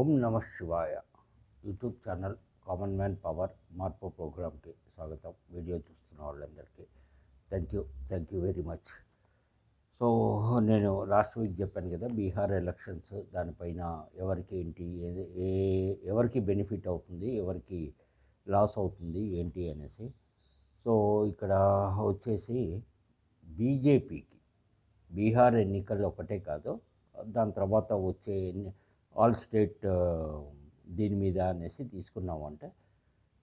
ఓం నమ శివాయ. YouTube channel common man power మార్పు ప్రోగ్రామ్కి స్వాగతం. వీడియో చూస్తున్న వాళ్ళందరికీ thank you. Thank you very much. So నేను లాస్ట్ వీక్ చెప్పాను కదా బీహార్ ఎలక్షన్స్ దానిపైన ఎవరికి ఏంటి ఏ ఎవరికి బెనిఫిట్ అవుతుంది ఎవరికి లాస్ అవుతుంది ఏంటి అనేసి. సో ఇక్కడ వచ్చేసి బీజేపీకి బీహార్ ఎన్నికల్లో ఒకటే కాదు దాని తర్వాత వచ్చే ఎన్ని ఆల్ స్టేట్ దీని మీద అనేసి తీసుకున్నామంటే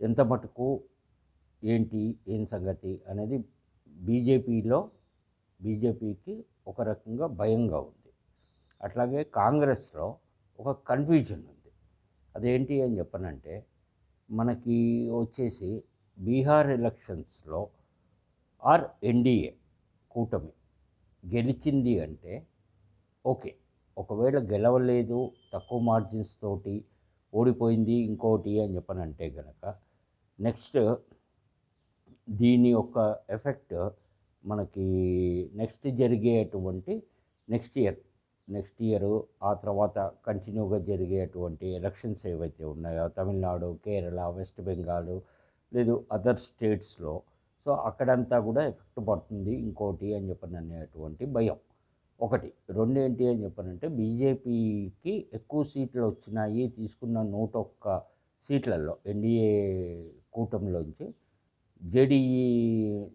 ఎంత మటుకు ఏంటి ఏం సంగతి అనేది బీజేపీలో బీజేపీకి ఒక రకంగా భయంగా ఉంది. అట్లాగే కాంగ్రెస్లో ఒక కన్ఫ్యూజన్ ఉంది. అదేంటి అని చెప్పనంటే మనకి వచ్చేసి బీహార్ ఎలక్షన్స్లో ఆర్ ఎన్డీఏ కూటమి గెలిచింది అంటే ఓకే ఒకవేళ గెలవలేదు తక్కువ మార్జిన్స్ తోటి ఓడిపోయింది ఇంకోటి అని చెప్పనంటే గనక నెక్స్ట్ దీని యొక్క ఎఫెక్ట్ మనకి నెక్స్ట్ జరిగేటువంటి నెక్స్ట్ ఇయర్ నెక్స్ట్ ఇయర్ ఆ తర్వాత కంటిన్యూగా జరిగేటువంటి ఎలక్షన్స్ ఏవైతే ఉన్నాయో తమిళనాడు కేరళ వెస్ట్ బెంగాల్ లేదు అదర్ స్టేట్స్లో సో అక్కడంతా కూడా ఎఫెక్ట్ పడుతుంది ఇంకోటి అని చెప్పని అనేటువంటి భయం. ఒకటి. రెండేంటి అని చెప్పనంటే బీజేపీకి ఎక్కువ సీట్లు వచ్చినాయి తీసుకున్న నూట ఒక్క సీట్లలో ఎన్డీఏ కూటమిలోంచి. జేడీఈ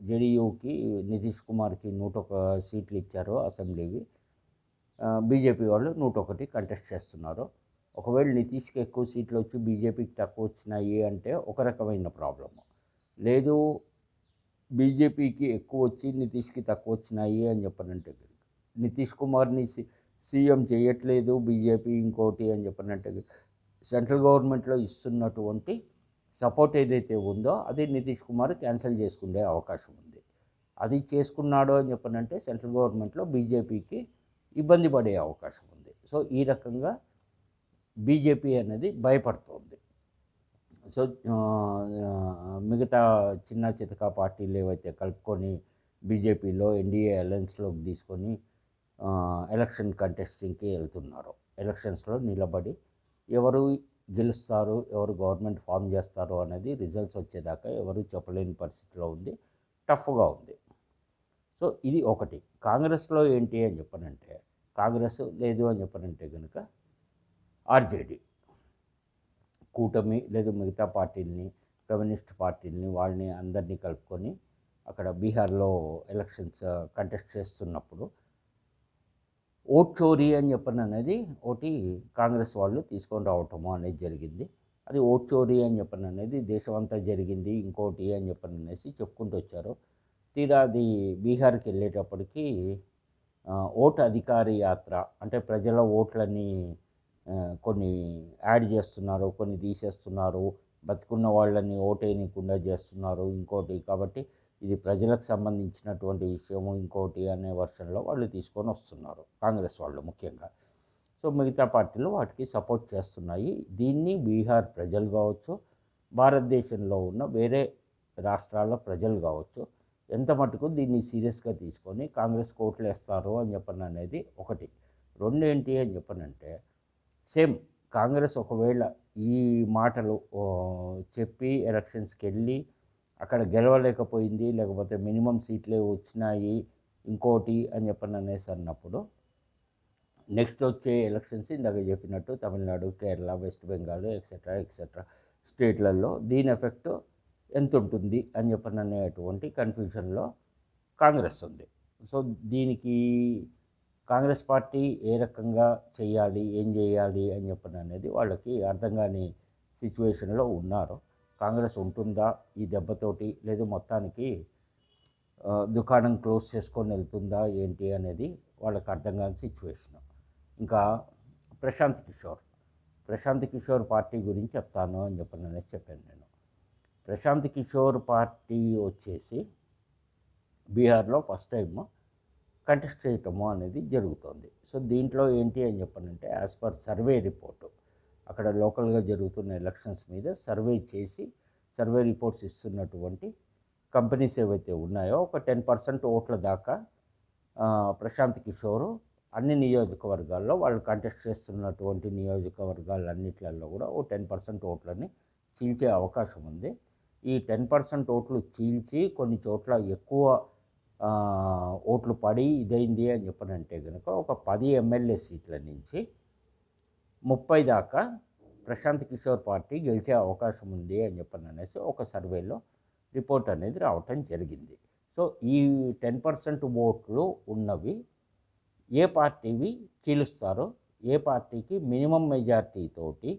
జేడీయూకి నితీష్ కుమార్కి నూట ఒక సీట్లు ఇచ్చారు అసెంబ్లీవి. బీజేపీ వాళ్ళు నూట ఒకటి కంటెస్ట్ చేస్తున్నారు. ఒకవేళ నితీష్కి ఎక్కువ సీట్లు వచ్చి బీజేపీకి తక్కువ వచ్చినాయి అంటే ఒక రకమైన ప్రాబ్లము. లేదు బీజేపీకి ఎక్కువ వచ్చి నితీష్కి తక్కువ వచ్చినాయి అని చెప్పనంటే నితీష్ కుమార్ని సి సీఎం చేయట్లేదు బీజేపీ ఇంకోటి అని చెప్పనంటే సెంట్రల్ గవర్నమెంట్లో ఇస్తున్నటువంటి సపోర్ట్ ఏదైతే ఉందో అది నితీష్ కుమార్ క్యాన్సిల్ చేసుకునే అవకాశం ఉంది. అది చేసుకున్నాడు అని చెప్పనంటే సెంట్రల్ గవర్నమెంట్లో బీజేపీకి ఇబ్బంది పడే అవకాశం ఉంది. సో ఈ రకంగా బీజేపీ అనేది భయపడుతోంది. సో మిగతా చిన్న చితక పార్టీలు ఏవైతే కలుపుకొని బీజేపీలో ఎన్డీఏ అలయన్స్లోకి తీసుకొని ఎలక్షన్ కంటెస్టింగ్కి వెళ్తున్నారు. ఎలక్షన్స్లో నిలబడి ఎవరు గెలుస్తారు ఎవరు గవర్నమెంట్ ఫామ్ చేస్తారు అనేది రిజల్ట్స్ వచ్చేదాకా ఎవరు చెప్పలేని పరిస్థితిలో ఉంది టఫ్గా ఉంది. సో ఇది ఒకటి. కాంగ్రెస్లో ఏంటి అని చెప్పనంటే కాంగ్రెస్ లేదు అని చెప్పనంటే కనుక ఆర్జేడీ. కూటమి లేదు మిగతా పార్టీలని కమ్యూనిస్ట్ పార్టీలని వాళ్ళని అందరినీ కలుపుకొని అక్కడ బీహార్లో ఎలక్షన్స్ కంటెస్ట్ చేస్తున్నప్పుడు ఓట్ చోరీ అని చెప్పని అనేది ఒకటి కాంగ్రెస్ వాళ్ళు తీసుకొని రావటము అనేది జరిగింది. అది ఓట్ చోరీ అని చెప్పని అనేది దేశమంతా జరిగింది ఇంకోటి అని చెప్పని అనేసి చెప్పుకుంటూ వచ్చారు. తీరా అది బీహార్కి వెళ్ళేటప్పటికి ఓటు అధికారి యాత్ర అంటే ప్రజల ఓట్లని కొన్ని యాడ్ చేస్తున్నారు కొన్ని తీసేస్తున్నారు బతుకున్న వాళ్ళని ఓటేయకుండా చేస్తున్నారు ఇంకోటి కాబట్టి ఇది ప్రజలకు సంబంధించినటువంటి విషయము ఇంకోటి అనే వర్షన్లో వాళ్ళు తీసుకొని వస్తున్నారు కాంగ్రెస్ వాళ్ళు ముఖ్యంగా. సో మిగతా పార్టీలు వాటికి సపోర్ట్ చేస్తున్నాయి. దీన్ని బీహార్ ప్రజలు కావచ్చు భారతదేశంలో ఉన్న వేరే రాష్ట్రాల ప్రజలు కావచ్చు ఎంత మటుకు దీన్ని సీరియస్గా తీసుకొని కాంగ్రెస్ కోట్లు వేస్తారు అని చెప్పని అనేది ఒకటి. రెండు ఏంటి అని చెప్పనంటే సేమ్ కాంగ్రెస్ ఒకవేళ ఈ మాటలు చెప్పి ఎలక్షన్స్కి వెళ్ళి అక్కడ గెలవలేకపోయింది లేకపోతే మినిమం సీట్లే వచ్చినాయి ఇంకోటి అని చెప్పని అనేసి అన్నప్పుడు నెక్స్ట్ వచ్చే ఎలక్షన్స్ ఇందాక చెప్పినట్టు తమిళనాడు కేరళ వెస్ట్ బెంగాల్ ఎక్సెట్రా ఎక్సెట్రా స్టేట్లలో దీని ఎఫెక్ట్ ఎంత ఉంటుంది అని చెప్పని అనేటువంటి కన్ఫ్యూషన్లో కాంగ్రెస్ ఉంది. సో దీనికి కాంగ్రెస్ పార్టీ ఏ రకంగా చేయాలి ఏం చేయాలి అని చెప్పని అనేది వాళ్ళకి అర్థం కాని సిచ్యువేషన్లో ఉన్నారు. కాంగ్రెస్ ఉంటుందా ఈ దెబ్బతోటి? లేదు మొత్తానికి దుకాణం క్లోజ్ చేసుకొని వెళ్తుందా ఏంటి అనేది వాళ్ళకి అర్థం కాని సిచ్యువేషన్ ఇంకా ప్రశాంత్ కిషోర్. ప్రశాంత్ కిషోర్ పార్టీ గురించి చెప్తాను అని చెప్పి అనేసి చెప్పాను నేను. ప్రశాంత్ కిషోర్ పార్టీ వచ్చేసి బీహార్లో ఫస్ట్ టైం కంటెస్ట్ చేయటము అనేది జరుగుతుంది. సో దీంట్లో ఏంటి అని చెప్పనంటే యాజ్ పర్ సర్వే రిపోర్టు అక్కడ లోకల్గా జరుగుతున్న ఎలక్షన్స్ మీద సర్వే చేసి సర్వే రిపోర్ట్స్ ఇస్తున్నటువంటి కంపెనీస్ ఏవైతే ఉన్నాయో ఒక టెన్ పర్సెంట్ ఓట్ల దాకా ప్రశాంత్ కిషోర్ అన్ని నియోజకవర్గాల్లో వాళ్ళు కంటెస్ట్ చేస్తున్నటువంటి నియోజకవర్గాలన్నిట్లలో కూడా ఓ టెన్ పర్సెంట్ ఓట్లని చీల్చే అవకాశం ఉంది. ఈ టెన్ పర్సెంట్ ఓట్లు చీల్చి కొన్ని చోట్ల ఎక్కువ ఓట్లు పడి ఇదైంది అని చెప్పనంటే కనుక ఒక పది ఎమ్మెల్యే సీట్ల నుంచి ముప్పై దాకా ప్రశాంత్ కిషోర్ పార్టీ గెలిచే అవకాశం ఉంది అని చెప్పని అనేసి ఒక సర్వేలో రిపోర్ట్ అనేది రావటం జరిగింది. సో ఈ టెన్ పర్సెంట్ ఓట్లు ఉన్నవి ఏ పార్టీవి చీలుస్తారో ఏ పార్టీకి మినిమం మెజార్టీ తోటి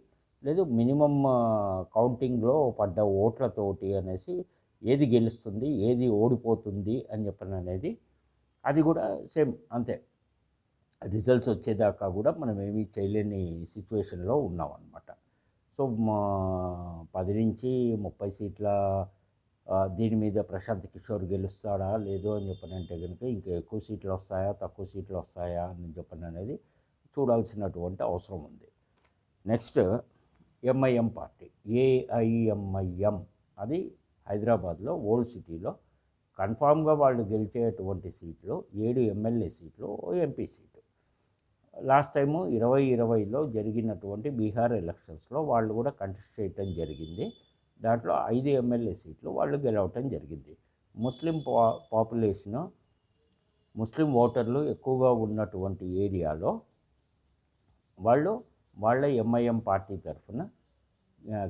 లేదు మినిమం కౌంటింగ్లో పడ్డ ఓట్లతోటి అనేసి ఏది గెలుస్తుంది ఏది ఓడిపోతుంది అని చెప్పని అనేది అది కూడా సేమ్ అంతే. రిజల్ట్స్ వచ్చేదాకా కూడా మనం ఏమీ చేయలేని సిచ్యువేషన్లో ఉన్నాం అనమాట సో మా పది నుంచి ముప్పై సీట్ల దీని మీద ప్రశాంత్ కిషోర్ గెలుస్తాడా లేదో అని చెప్పనంటే కనుక ఇంకా ఎక్కువ సీట్లు వస్తాయా తక్కువ సీట్లు వస్తాయా అని చెప్పని అనేది చూడాల్సినటువంటి అవసరం ఉంది. Next MIM party. ఏఐఎంఐఎం. అది హైదరాబాద్లో ఓల్డ్ సిటీలో. కన్ఫామ్గా వాళ్ళు గెలిచేటువంటి సీట్లు ఏడు ఎమ్మెల్యే సీట్లు ఎంపీ సీట్. లాస్ట్ టైము ఇరవై ఇరవైలో జరిగినటువంటి బీహార్ ఎలక్షన్స్లో వాళ్ళు కూడా కంటెస్ట్ చేయటం జరిగింది. దాంట్లో ఐదు ఎమ్మెల్యే సీట్లు వాళ్ళు గెలవటం జరిగింది. ముస్లిం పా పాపులేషను ముస్లిం ఓటర్లు ఎక్కువగా ఉన్నటువంటి ఏరియాలో వాళ్ళు వాళ్ళ ఎంఐఎం పార్టీ తరఫున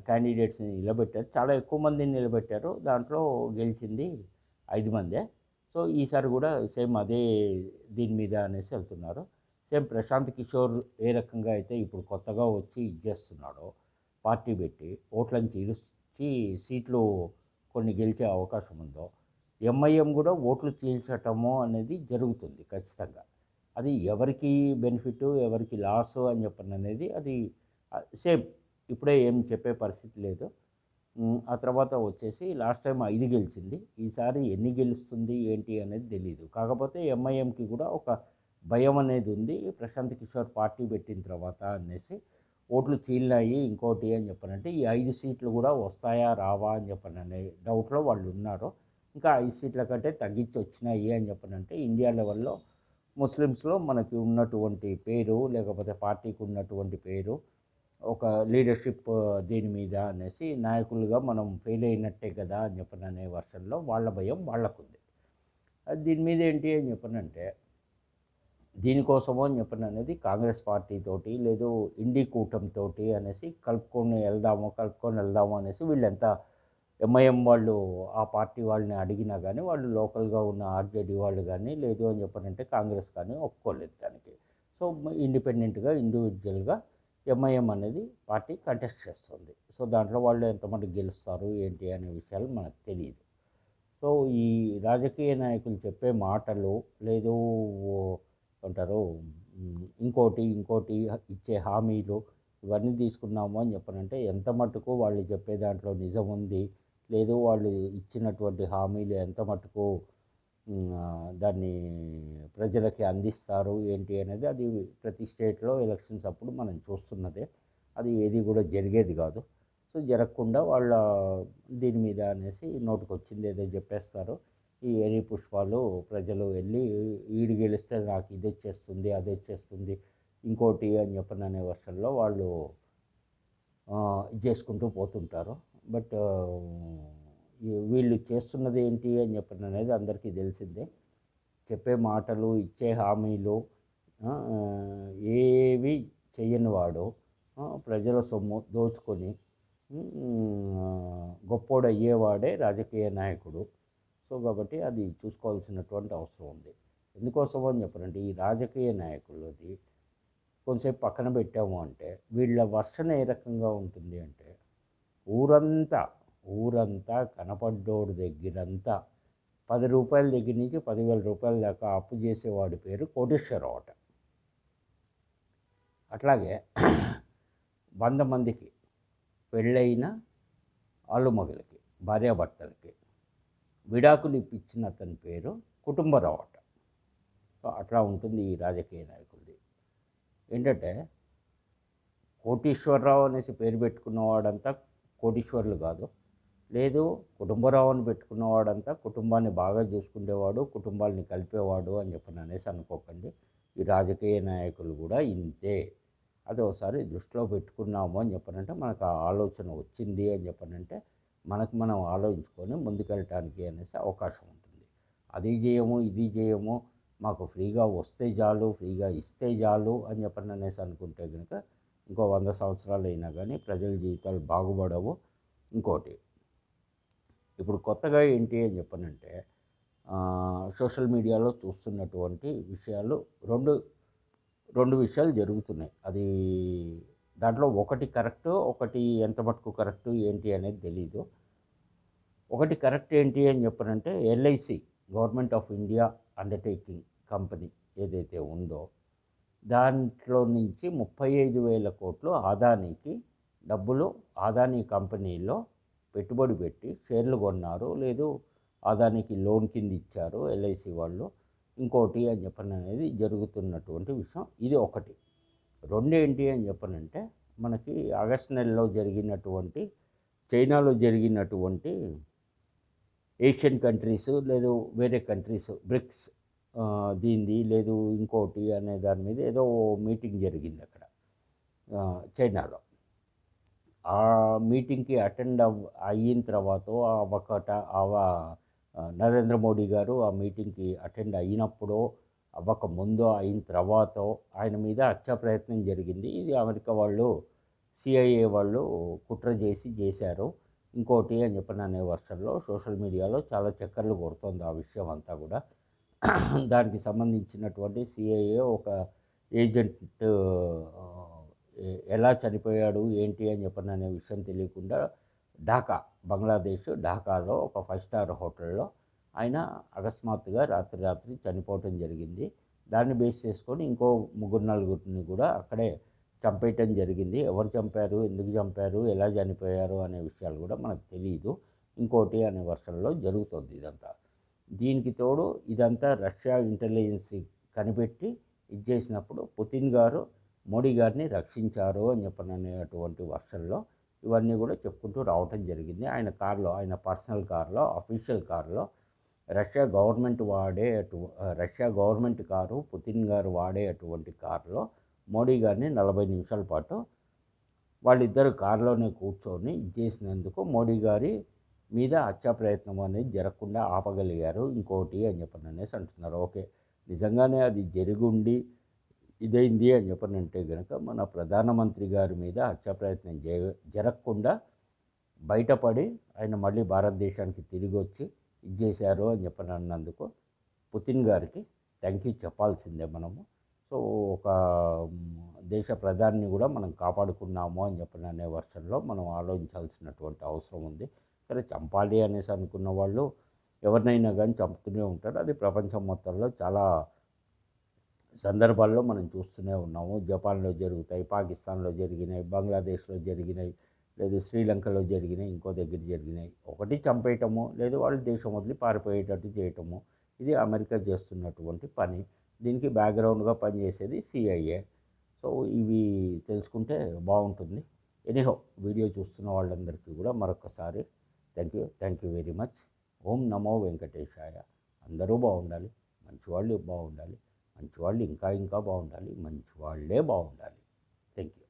క్యాండిడేట్స్ని నిలబెట్టారు. చాలా ఎక్కువ మందిని నిలబెట్టారు. దాంట్లో గెలిచింది ఐదు మందే. సో ఈసారి కూడా సేమ్ అదే దీని మీద అనేసి వెళ్తున్నారు. సేమ్ ప్రశాంత్ కిషోర్ ఏ రకంగా అయితే ఇప్పుడు కొత్తగా వచ్చి ఇచ్చేస్తున్నాడో పార్టీ పెట్టి ఓట్లను చీల్చి సీట్లు కొన్ని గెలిచే అవకాశం ఉందో ఎంఐఎం కూడా ఓట్లు చీల్చటము అనేది జరుగుతుంది ఖచ్చితంగా. అది ఎవరికి బెనిఫిట్ ఎవరికి లాస్ అని చెప్పని అనేది అది సేమ్ ఇప్పుడే ఏం చెప్పే పరిస్థితి లేదు. ఆ తర్వాత వచ్చేసి లాస్ట్ టైం ఐదు గెలిచింది ఈసారి ఎన్ని గెలుస్తుంది ఏంటి అనేది తెలియదు కాకపోతే ఎంఐఎంకి కూడా ఒక భయం అనేది ఉంది. ప్రశాంత్ కిషోర్ పార్టీ పెట్టిన తర్వాత అనేసి ఓట్లు చీలినాయి ఇంకోటి అని చెప్పనంటే ఈ ఐదు సీట్లు కూడా వస్తాయా రావా అని చెప్పని అనే డౌట్లో వాళ్ళు ఉన్నారు. ఇంకా ఐదు సీట్ల కంటే తగ్గించి వచ్చినాయి అని చెప్పనంటే ఇండియా లెవెల్లో ముస్లిమ్స్లో మనకి ఉన్నటువంటి పేరు లేకపోతే పార్టీకి ఉన్నటువంటి పేరు ఒక లీడర్షిప్ దీని మీద అనేసి నాయకులుగా మనం ఫెయిల్ అయినట్టే కదా అని చెప్పననే వర్షంలో వర్షన్లో వాళ్ళ భయం వాళ్ళకుంది. దీని మీద ఏంటి అని చెప్పనంటే దీనికోసమో అని చెప్పిన అనేది కాంగ్రెస్ పార్టీ తోటి లేదు ఇండి కూటమితోటి అనేసి కలుపుకొని వెళ్దాము కలుపుకొని వెళ్దాము అనేసి వీళ్ళెంత ఎంఐఎం వాళ్ళు ఆ పార్టీ వాళ్ళని అడిగినా కానీ వాళ్ళు లోకల్గా ఉన్న ఆర్జేడీ వాళ్ళు కానీ లేదు అని చెప్పనంటే కాంగ్రెస్ కానీ ఒప్పుకోలేదు దానికి. సో ఇండిపెండెంట్గా ఇండివిజువల్గా ఎంఐఎం అనేది పార్టీ కంటెస్ట్ చేస్తుంది. సో దాంట్లో వాళ్ళు ఎంతమంది గెలుస్తారు ఏంటి అనే విషయాలు మనకు తెలియదు సో ఈ రాజకీయ నాయకులు చెప్పే మాటలు లేదు అంటారు ఇంకోటి ఇంకోటి ఇచ్చే హామీలు ఇవన్నీ తీసుకున్నాము అని చెప్పనంటే ఎంత మటుకు వాళ్ళు చెప్పే దాంట్లో నిజం ఉంది? లేదు వాళ్ళు ఇచ్చినటువంటి హామీలు ఎంత మటుకు దాన్ని ప్రజలకి అందిస్తారు ఏంటి అనేది అది ప్రతి స్టేట్లో ఎలక్షన్స్ అప్పుడు మనం చూస్తున్నదే. అది ఏది కూడా జరిగేది కాదు. సో జరగకుండా వాళ్ళ దీని మీద అనేసి నోటికి వచ్చింది ఏదో చెప్పేస్తారు. ఈ ఎరి పుష్పాలు ప్రజలు వెళ్ళి వీడు గెలిస్తే నాకు ఇది వచ్చేస్తుంది అది వచ్చేస్తుంది ఇంకోటి అని చెప్పని అనే వర్షంలో వాళ్ళు ఇది చేసుకుంటూ పోతుంటారు. బట్ వీళ్ళు చేస్తున్నది ఏంటి అని చెప్పిన అనేది అందరికీ తెలిసిందే. చెప్పే మాటలు ఇచ్చే హామీలు ఏవి చేయని వాడు ప్రజల సొమ్ము దోచుకొని గొప్పోడు అయ్యేవాడే రాజకీయ నాయకుడు. సో కాబట్టి అది చూసుకోవాల్సినటువంటి అవసరం ఉంది. ఎందుకోసం అని చెప్పనంటే ఈ రాజకీయ నాయకులది కొంచెంసేపు పక్కన పెట్టాము అంటే వీళ్ళ వర్షణ ఏ రకంగా ఉంటుంది అంటే ఊరంతా ఊరంతా కనపడ్డోడు దగ్గరంతా పది రూపాయల దగ్గర నుంచి పదివేల రూపాయల దాకా అప్పు చేసేవాడి పేరు కోటేశ్వరరావు అట. అట్లాగే వంద మందికి పెళ్ళైన ఆలుమగలకి భార్యాభర్తలకి విడాకులు ఇప్పించిన అతని పేరు కుటుంబరావు అట అట్లా ఉంటుంది ఈ రాజకీయ నాయకులది. ఏంటంటే కోటీశ్వరరావు అనేసి పేరు పెట్టుకున్నవాడంతా కోటీశ్వరులు కాదు. లేదు కుటుంబరావు అని పెట్టుకున్నవాడంతా కుటుంబాన్ని బాగా చూసుకునేవాడు కుటుంబాలని కలిపేవాడు అని చెప్పని అనేసి అనుకోకండి. ఈ రాజకీయ నాయకులు కూడా ఇంతే. అది ఒకసారి దృష్టిలో పెట్టుకున్నాము అని చెప్పనంటే మనకు ఆ ఆలోచన వచ్చింది అని చెప్పనంటే మనకు మనం ఆలోచించుకొని ముందుకెళ్ళటానికి అనేసి అవకాశం ఉంటుంది. అది చేయము ఇది చేయము మాకు ఫ్రీగా వస్తే చాలు ఫ్రీగా ఇస్తే చాలు అని చెప్పని అనేసి అనుకుంటే కనుక ఇంకో వంద సంవత్సరాలు అయినా కానీ ప్రజల జీవితాలు బాగుపడవు. ఇంకోటి ఇప్పుడు కొత్తగా ఏంటి అని చెప్పనంటే సోషల్ మీడియాలో చూస్తున్నటువంటి విషయాలు రెండు రెండు విషయాలు జరుగుతున్నాయి. అది దాంట్లో ఒకటి కరెక్ట్ ఒకటి ఎంత మటుకు కరెక్ట్ ఏంటి అనేది తెలీదు. ఒకటి కరెక్ట్ ఏంటి అని చెప్పనంటే LIC government of India undertaking company ఏదైతే ఉందో దాంట్లో నుంచి ముప్పై ఐదు వేల కోట్లు ఆదానికి డబ్బులు ఆదానీ కంపెనీలో పెట్టుబడి పెట్టి షేర్లు కొన్నారు. లేదు ఆదానికి లోన్ కింద ఇచ్చారు ఎల్ఐసి వాళ్ళు. ఇంకోటి అని చెప్పని అనేది జరుగుతున్నటువంటి విషయం. ఇది ఒకటి. రెండేంటి అని చెప్పనంటే మనకి ఆగస్ట్ నెలలో జరిగినటువంటి చైనాలో జరిగినటువంటి ఏషియన్ కంట్రీస్ లేదు వేరే కంట్రీస్ బ్రిక్స్ దీనిది లేదు ఇంకోటి అనే దాని మీద ఏదో మీటింగ్ జరిగింది అక్కడ చైనాలో. ఆ మీటింగ్కి అటెండ్ అవ్ అయిన తర్వాత ఒకట నరేంద్ర మోడీ గారు ఆ మీటింగ్కి అటెండ్ అయినప్పుడు అవ్వక ముందు అయిన తర్వాత ఆయన మీద హత్యా ప్రయత్నం జరిగింది. ఇది అమెరికా వాళ్ళు సిఐఏ వాళ్ళు కుట్ర చేసి చేశారు. ఇంకోటి అని చెప్పిన అనే వర్షంలో సోషల్ మీడియాలో చాలా చక్కర్లు కొడుతుంది ఆ విషయం అంతా కూడా. దానికి సంబంధించినటువంటి సిఐఏ ఒక ఏజెంట్ ఎలా చనిపోయాడు ఏంటి అని చెప్పిన అనే విషయం తెలియకుండా ఢాకా బంగ్లాదేశ్ ఢాకాలో ఒక ఫైవ్ స్టార్ హోటల్లో ఆయన అకస్మాత్తుగా రాత్రి రాత్రి చనిపోవటం జరిగింది. దాన్ని బేస్ చేసుకొని ఇంకో ముగ్గురు నలుగురిని కూడా అక్కడే చంపేయటం జరిగింది. ఎవరు చంపారు? ఎందుకు చంపారు? ఎలా చనిపోయారు? అనే విషయాలు కూడా మనకు తెలియదు ఇంకోటి అనే వర్షంలో జరుగుతుంది ఇదంతా. దీనికి తోడు ఇదంతా రష్యా ఇంటెలిజెన్స్ కనిపెట్టి ఇది చేసినప్పుడు పుతిన్ గారు మోడీ గారిని రక్షించారు అని చెప్పననేటువంటి వర్షంలో ఇవన్నీ కూడా చెప్పుకుంటూ రావటం జరిగింది. ఆయన కారులో ఆయన పర్సనల్ కారులో అఫీషియల్ కారులో రష్యా గవర్నమెంట్ వాడే అటు రష్యా గవర్నమెంట్ కారు పుతిన్ గారు వాడే అటువంటి కారులో మోడీ గారిని నలభై నిమిషాల పాటు వాళ్ళిద్దరు కారులోనే కూర్చొని చేసినందుకు మోడీ గారి మీద హత్యా ప్రయత్నం అనేది జరగకుండా ఆపగలిగారు. ఇంకోటి అని చెప్పని అనేసి అంటున్నారు. ఓకే నిజంగానే అది జరిగుండి ఇదైంది అని చెప్పనంటే కనుక మన ప్రధానమంత్రి గారి మీద హత్యా ప్రయత్నం జరగకుండా బయటపడి ఆయన మళ్ళీ భారతదేశానికి తిరిగి వచ్చి ఇది చేశారు అని చెప్పని అన్నందుకు పుతిన్ గారికి థ్యాంక్ యూ చెప్పాల్సిందే మనము. సో ఒక దేశ ప్రధాని కూడా మనం కాపాడుకున్నాము అని చెప్పిన అనే వర్షంలో మనం ఆలోచించాల్సినటువంటి అవసరం ఉంది. సరే చంపాలి అనేసి అనుకున్న వాళ్ళు ఎవరినైనా కానీ చంపుతూనే ఉంటారు. అది ప్రపంచం మొత్తంలో చాలా సందర్భాల్లో మనం చూస్తూనే ఉన్నాము. జపాన్లో జరుగుతాయి పాకిస్తాన్లో జరిగినాయి బంగ్లాదేశ్లో జరిగినాయి లేదు శ్రీలంకలో జరిగినాయి ఇంకో దగ్గర జరిగినాయి. ఒకటి చంపేయటము లేదు వాళ్ళు దేశం వదిలి పారిపోయేటట్టు చేయటము. ఇది అమెరికా చేస్తున్నటువంటి పని. దీనికి బ్యాక్గ్రౌండ్గా పనిచేసేది సిఐఏ. సో ఇవి తెలుసుకుంటే బాగుంటుంది. ఎనీహో వీడియో చూస్తున్న వాళ్ళందరికీ కూడా మరొకసారి thank you thank you very much. ఓం నమో వెంకటేశాయ. అందరూ బాగుండాలి మంచివాళ్ళు బాగుండాలి మంచివాళ్ళు ఇంకా ఇంకా బాగుండాలి మంచి వాళ్ళే బాగుండాలి. Thank you.